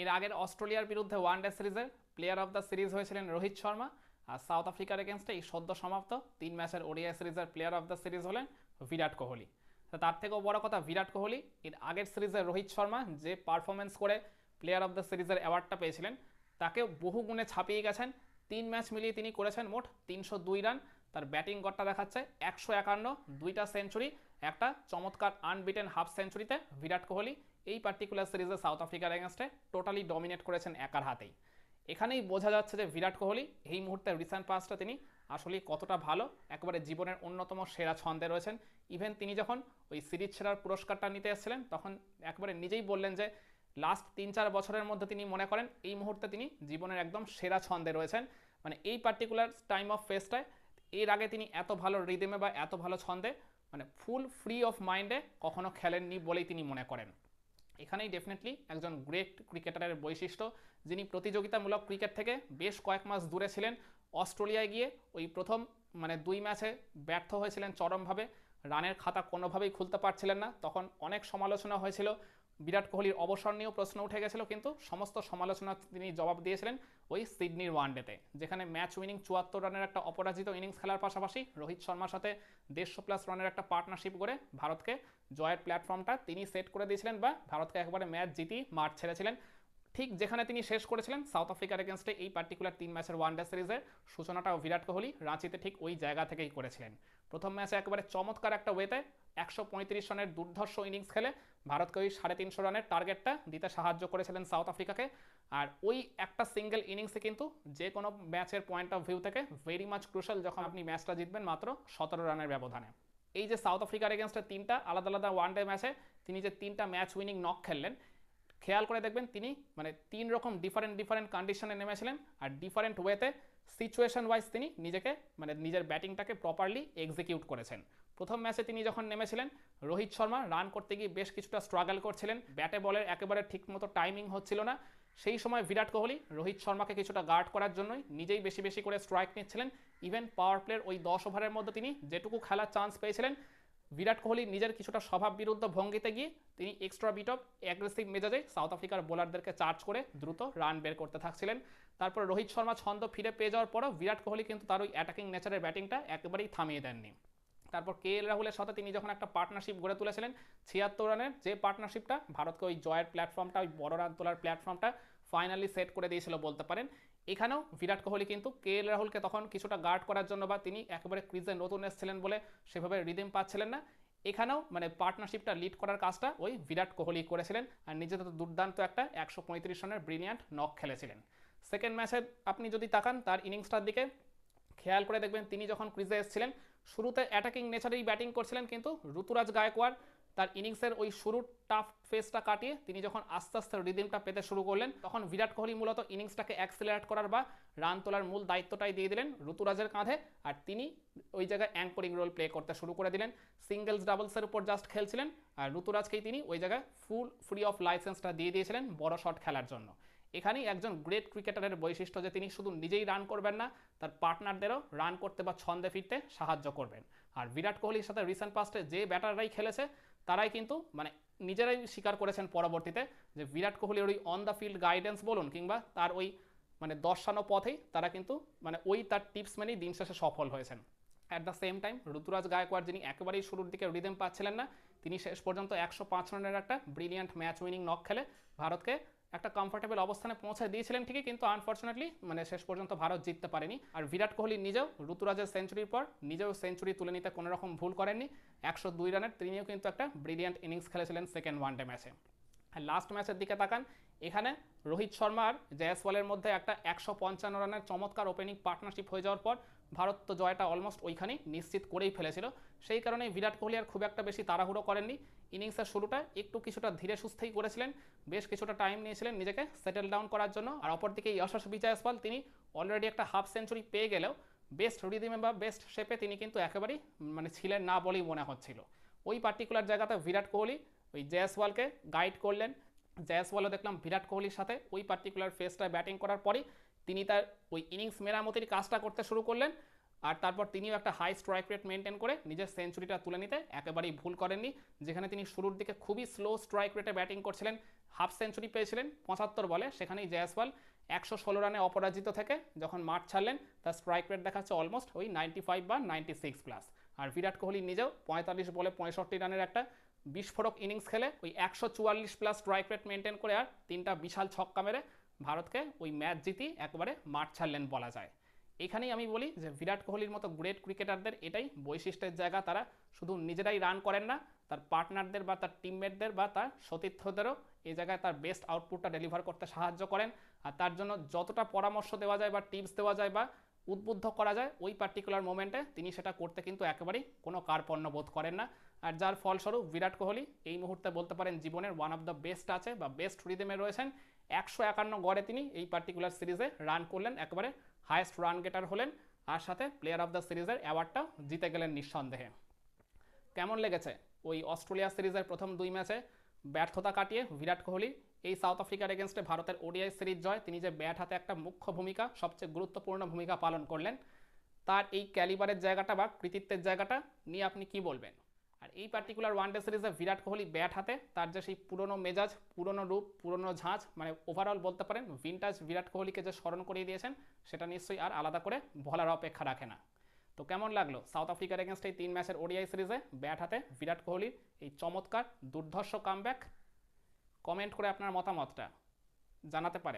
এর আগের অস্ট্রেলিয়ার বিরুদ্ধে ওয়ান ডে সিরিজের প্লেয়ার অফ দ্য সিরিজ হয়েছিলেন রোহিত শর্মা, আর সাউথ আফ্রিকার এগেনস্টে এই সদ্য সমাপ্ত তিন ম্যাচের ওডিআই সিরিজের প্লেয়ার অফ দ্য সিরিজ হলেন বিরাট কোহলি। তার থেকেও বড় কথা বিরাট কোহলি, এর আগের সিরিজে রোহিত শর্মা যে পারফরমেন্স করে প্লেয়ার অফ দ্য সিরিজের অ্যাওয়ার্ডটা পেয়েছিলেন তাকে বহু গুণে ছাপিয়ে গেছেন। তিন ম্যাচ মিলিয়ে তিনি করেছেন মোট তিনশো দুই রান। তার ব্যাটিং গড়টা দেখাচ্ছে একশো একান্ন, দুইটা সেঞ্চুরি একটা চমৎকার আনবিটেন হাফ সেঞ্চুরিতে বিরাট কোহলি এই পার্টিকুলার সিরিজে সাউথ আফ্রিকার এগেনস্টে টোটালি ডমিনেট করেছেন একার হাতেই। এখানেই বোঝা যাচ্ছে যে বিরাট কোহলি এই মুহূর্তে রিসেন্ট পাসটা তিনি আসলে কতটা ভালো, একেবারে জীবনের অন্যতম সেরা ছন্দে রয়েছেন। ইভেন তিনি যখন ওই সিরিজ সেরার পুরস্কারটা নিতে এসেছিলেন, তখন একবারে নিজেই বললেন যে লাস্ট তিন চার বছরের মধ্যে তিনি মনে করেন এই মুহূর্তে তিনি জীবনের একদম সেরা ছন্দে রয়েছেন। মানে এই পার্টিকুলার টাইম অফ ফেসটায় এর আগে তিনি এত ভালো রিদেমে বা এত ভালো ছন্দে মানে ফুল ফ্রি অফ মাইন্ডে কখনো খেলেননি বলেই তিনি মনে করেন। এখানেই ডেফিনেটলি একজন গ্রেট ক্রিকেটারের বৈশিষ্ট্য, যিনি প্রতিযোগিতামূলক ক্রিকেট থেকে বেশ কয়েক মাস দূরে ছিলেন, অস্ট্রেলিয়ায় গিয়ে ওই প্রথম মানে দুই ম্যাচে ব্যর্থ হয়েছিলেন চরমভাবে, রানের খাতা কোনোভাবেই খুলতে পারছিলেন না। তখন অনেক সমালোচনা হয়েছিল বিরাট কোহলির অবসর নিয়েও প্রশ্ন উঠে গেছিল, কিন্তু সমস্ত সমালোচনা তিনি জবাব দিয়েছিলেন ওই সিডনির ওয়ানডেতে, যেখানে ম্যাচ উইনিং চুয়াত্তর রানের একটা অপরাজিত ইনিংস খেলার পাশাপাশি রোহিত শর্মার সাথে দেড়শো প্লাস রানের একটা পার্টনারশিপ করে ভারতকে জয়ের প্ল্যাটফর্মটা তিনি সেট করে দিয়েছিলেন বা ভারতকে একবারে ম্যাচ জিতি মাঠ ছেড়েছিলেন। ঠিক যেখানে তিনি শেষ করেছিলেন, সাউথ আফ্রিকার এগেনস্টে এই পার্টিকুলার তিন ম্যাচের ওয়ানডে সিরিজের সূচনাটাও বিরাট কোহলি রাঁচিতে ঠিক ওই জায়গা থেকেই করেছিলেন। প্রথম ম্যাচে একেবারে চমৎকার একটা ওয়েতে একশো পঁয়ত্রিশ রানের দুর্ধর্ষ ইনিংস খেলে ভারতকে ওই সাড়ে তিনশো রানের টার্গেটটা দিতে সাহায্য করেছিলেন সাউথ আফ্রিকাকে। আর ওই একটা সিঙ্গেল ইনিংসে কিন্তু যে কোনো ম্যাচের পয়েন্ট অফ ভিউ থেকে ভেরি মাচ ক্রুশাল যখন আপনি ম্যাচটা জিতবেন মাত্র সতেরো রানের ব্যবধানে। এই যে সাউথ আফ্রিকার এগেনস্টে তিনটা আলাদা আলাদা ওয়ান ডে ম্যাচে তিনি যে তিনটা ম্যাচ উইনিং নক খেললেন খেয়াল করে দেখবেন তিনি মানে তিন রকম ডিফারেন্ট ডিফারেন্ট কন্ডিশনে নেমেছিলেন আর ডিফারেন্ট ওয়েতে সিচুয়েশন ওয়াইজ তিনি নিজেকে মানে নিজের ব্যাটিংটাকে প্রপারলি এক্সিকিউট করেছেন। প্রথম ম্যাচে তিনি যখন নেমেছিলেন, রোহিত শর্মা রান করতে গিয়ে বেশ কিছুটা স্ট্রাগল করছিলেন। ব্যাটে বলের একেবারে ঠিকমতো টাইমিং হচ্ছিল না। সেই সময় বিরাট কোহলি রোহিত শর্মাকে কিছুটা গার্ড করার জন্যই নিজেই বেশি বেশি করে স্ট্রাইক নিচ্ছিলেন। ইভেন পাওয়ার প্লের ওই দশ ওভারের মধ্যে তিনি যেটুকু খেলার চান্স পেয়েছিলেন বিরাট কোহলি নিজের কিছুটা স্বভাব বিরুদ্ধ ভঙ্গিতে গিয়ে তিনি এক্সট্রা বিট অফ অ্যাগ্রেসিভ মেজাজে সাউথ আফ্রিকার বোলারদেরকে চার্জ করে দ্রুত রান বের করতে থাকছিলেন। তারপর রোহিত শর্মা ছন্দ ফিরে পেয়ে যাওয়ার পরও বিরাট কোহলি কিন্তু তার ওই অ্যাটাকিং নেচারের ব্যাটিংটা একেবারেই থামিয়ে দেননি। তারপর কে এল রাহুলের সাথে তিনি যখন একটা পার্টনারশিপ গড়ে তুলেছিলেন, ছিয়াত্তর রানের যে পার্টনারশিপটা ভারতকে ওই জয়ের প্ল্যাটফর্মটা ওই বড় রান তোলার প্ল্যাটফর্মটা ফাইনালি সেট করে দিয়েছিল বলতে পারেন। এখানেও বিরাট কোহলি কিন্তু কে এল রাহুলকে তখন কিছুটা গার্ড করার জন্য বা তিনি একেবারে ক্রিজে নতুন এসেছিলেন বলে সেভাবে রিদিম পাচ্ছিলেন না। এখানেও মানে পার্টনারশিপটা লিড করার কাজটা ওই বিরাট কোহলি করেছিলেন আর নিজে তো দুর্দান্ত একটা একশো পঁয়ত্রিশ রানের ব্রিলিয়ান্ট নক খেলেছিলেন। সেকেন্ড ম্যাচে আপনি যদি তাকান তার ইনিংসটার দিকে খেয়াল করে দেখবেন তিনি যখন ক্রিজে এসেছিলেন, শুরুতে অ্যাটাকিং নেচারেই ব্যাটিং করছিলেন কিন্তু ঋতুরাজ গায়কোয়াড় তার ইনিংসের ওই শুরুর টাফ ফেসটা কাটিয়ে তিনি যখন আস্তে আস্তে রিদিমটা পেতে শুরু করলেন, তখন বিরাট কোহলি মূলত ইনিংসটাকে অ্যাক্সিলারেট করার বা রান তোলার মূল দায়িত্বটাই দিয়ে দিলেন ঋতুরাজের কাঁধে। আর তিনি ওই জায়গায় অ্যাঙ্করিং রোল প্লে করতে শুরু করে দিলেন। সিঙ্গেলস ডাবলসের উপর জাস্ট খেলছিলেন আর ঋতুরাজকেই তিনি ওই জায়গায় ফুল ফ্রি অফ লাইসেন্সটা দিয়ে দিয়েছিলেন বড় শট খেলার জন্য। এখানেই একজন গ্রেট ক্রিকেটারের বৈশিষ্ট্য যে তিনি শুধু নিজেই রান করবেন না, তার পার্টনারদেরও রান করতে বা ছন্দে ফিরতে সাহায্য করবেন। আর বিরাট কোহলির সাথে রিসেন্ট পাস্টে যে ব্যাটাররাই খেলেছে তারাই কিন্তু মানে নিজেরাই স্বীকার করেছেন পরবর্তীতে যে বিরাট কোহলির ওই অন দ্য ফিল্ড গাইডেন্স বলুন কিংবা তার ওই মানে দর্শানো পথেই তারা কিন্তু মানে ওই তার টিপস মেনেই দিন শেষে সফল হয়েছেন। At the same time Ruturaj Gaikwad যিনি একেবারেই শুরুর দিকে রিদেম পাচ্ছিলেন না, তিনি শেষ পর্যন্ত একশো পাঁচ রানের একটা ব্রিলিয়ান্ট ম্যাচ উইনিং নক খেলে ভারতকে একটা কমফোর্টেবল অবস্থানে পৌঁছে দিয়েছিলেন ঠিকই, কিন্তু আনফর্চুনেটলি মানে শেষ পর্যন্ত ভারত জিততে পারেনি। আর বিরাট কোহলি নিজেও ঋতুরাজের সেঞ্চুরির পর নিজেও সেঞ্চুরি তুলে নিতে কোনোরকম ভুল করেননি। একশো দুই রানের, তিনিও কিন্তু একটা ব্রিলিয়ান্ট ইনিংস খেলেছিলেন সেকেন্ড ওয়ান ডে ম্যাচে আর লাস্ট ম্যাচের দিকে তাকান, এখানে রোহিত শর্মা আর জয়সওয়ালের মধ্যে একটা একশো পঞ্চান্ন রানের চমৎকার ওপেনিং পার্টনারশিপ হয়ে যাওয়ার পর ভারত তো জয়টা অলমোস্ট ওইখানেই নিশ্চিত করেই ফেলেছিল। সেই কারণে বিরাট কোহলি আর খুব একটা বেশি তাড়াহুড়ো করেননি। ইনিংসের শুরুটা একটু কিছুটা ধীরে সুস্থেই করেছিলেন, বেশ কিছুটা টাইম নিয়েছিলেন নিজেকে সেটেল ডাউন করার জন্য। আর অপরদিকে যশস্বী জয়সওয়াল তিনি অলরেডি একটা হাফ সেঞ্চুরি পেয়ে গেলেও বেস্ট রিদিমে বা বেস্ট শেপে তিনি কিন্তু একেবারেই মানে ছিলেন না বলেই মনে হচ্ছিল। ওই পার্টিকুলার জায়গাতে বিরাট কোহলি ওই জয়সওয়ালকে গাইড করলেন। জয়সওয়ালও দেখলাম বিরাট কোহলির সাথে ওই পার্টিকুলার ফেসটায় ব্যাটিং করার পরই তিনি তার ওই ইনিংস মেরামতির কাজটা করতে শুরু করলেন আর তারপর তিনিও একটা হাই স্ট্রাইক রেট মেনটেন করে নিজের সেঞ্চুরিটা তুলে নিতে একেবারেই ভুল করেননি। যেখানে তিনি শুরুর দিকে খুবই স্লো স্ট্রাইক রেটে ব্যাটিং করছিলেন হাফ সেঞ্চুরি পেয়েছিলেন পঁচাত্তর বলে। সেখানেই জয়াসওয়াল একশো ষোলো রানে অপরাজিত থেকে যখন মাঠ ছাড়লেন, তার স্ট্রাইক রেট দেখাচ্ছে অলমোস্ট ওই নাইনটি ফাইভ বা নাইনটি সিক্স প্লাস আর বিরাট কোহলি নিজেও পঁয়তাল্লিশ বলে পঁয়ষট্টি রানের একটা বিস্ফোরক ইনিংস খেলে ওই একশো চুয়াল্লিশ প্লাস স্ট্রাইক রেট মেনটেন করে আর তিনটা বিশাল ছক্কা মেরে ভারতকে ওই ম্যাচ জিতি একবারে মাঠ ছাড়লেন বলা যায়। এখানেই আমি বলি যে বিরাট কোহলির মতো গ্রেট ক্রিকেটারদের এটাই বৈশিষ্ট্যের জায়গা। তারা শুধু নিজেরাই রান করেন না, তার পার্টনারদের বা তার টিমমেটদের বা তার সতীর্থদেরও এই জায়গায় তার বেস্ট আউটপুটটা ডেলিভার করতে সাহায্য করেন। আর তার জন্য যতটা পরামর্শ দেওয়া যায় বা টিপস দেওয়া যায় বা উদ্বুদ্ধ করা যায়, ওই পার্টিকুলার মোমেন্টে তিনি সেটা করতে কিন্তু একেবারেই কোনো কার্পণ্য বোধ করেন না। আর যার ফলস্বরূপ বিরাট কোহলি এই মুহূর্তে বলতে পারেন জীবনের ওয়ান অফ দ্য বেস্ট আছে বা বেস্ট রিদেমে রয়েছেন। একশো একান্ন গড়ে তিনি এই পার্টিকুলার সিরিজে রান করলেন, একেবারে হায়েস্ট রান গেটার হলেন আর সাথে প্লেয়ার অফ দ্য সিরিজের অ্যাওয়ার্ডটাও জিতে গেলেন নিঃসন্দেহে। কেমন লেগেছে ওই অস্ট্রেলিয়া সিরিজের প্রথম দুই ম্যাচে? ব্যর্থতা কাটিয়ে বিরাট কোহলি এই সাউথ আফ্রিকার এগেনস্টে ভারতের ওডিআই সিরিজ জয়। তিনি যে ব্যাট হাতে একটা মুখ্য ভূমিকা, সবচেয়ে গুরুত্বপূর্ণ ভূমিকা পালন করলেন, তার এই ক্যালিবারের জায়গাটা বা কৃতিত্বের জায়গাটা নিয়ে আপনি কি বলবেন? আর এই পার্টিকুলার ওয়ানডে সিরিজে বিরাট কোহলি ব্যাট হাতে, তার যে সেই পুরনো মেজাজ, পুরনো রূপ, পুরনো ঝাঁজ মানে ওভারঅল বলতে পারেন ভিনটাজ বিরাট কোহলিকে যে স্মরণ করিয়ে দিয়েছেন, সেটা নিশ্চয়ই আর আলাদা করে বলার অপেক্ষা রাখে না। তো কেমন লাগল সাউথ আফ্রিকার এগেনস্ট এই তিন ম্যাচের ওডিআই সিরিজে ব্যাট হাতে বিরাট কোহলির এই চমৎকার দুর্ধর্ষ কামব্যাক কমেন্ট করে আপনার মতামতটা জানাতে পারেন।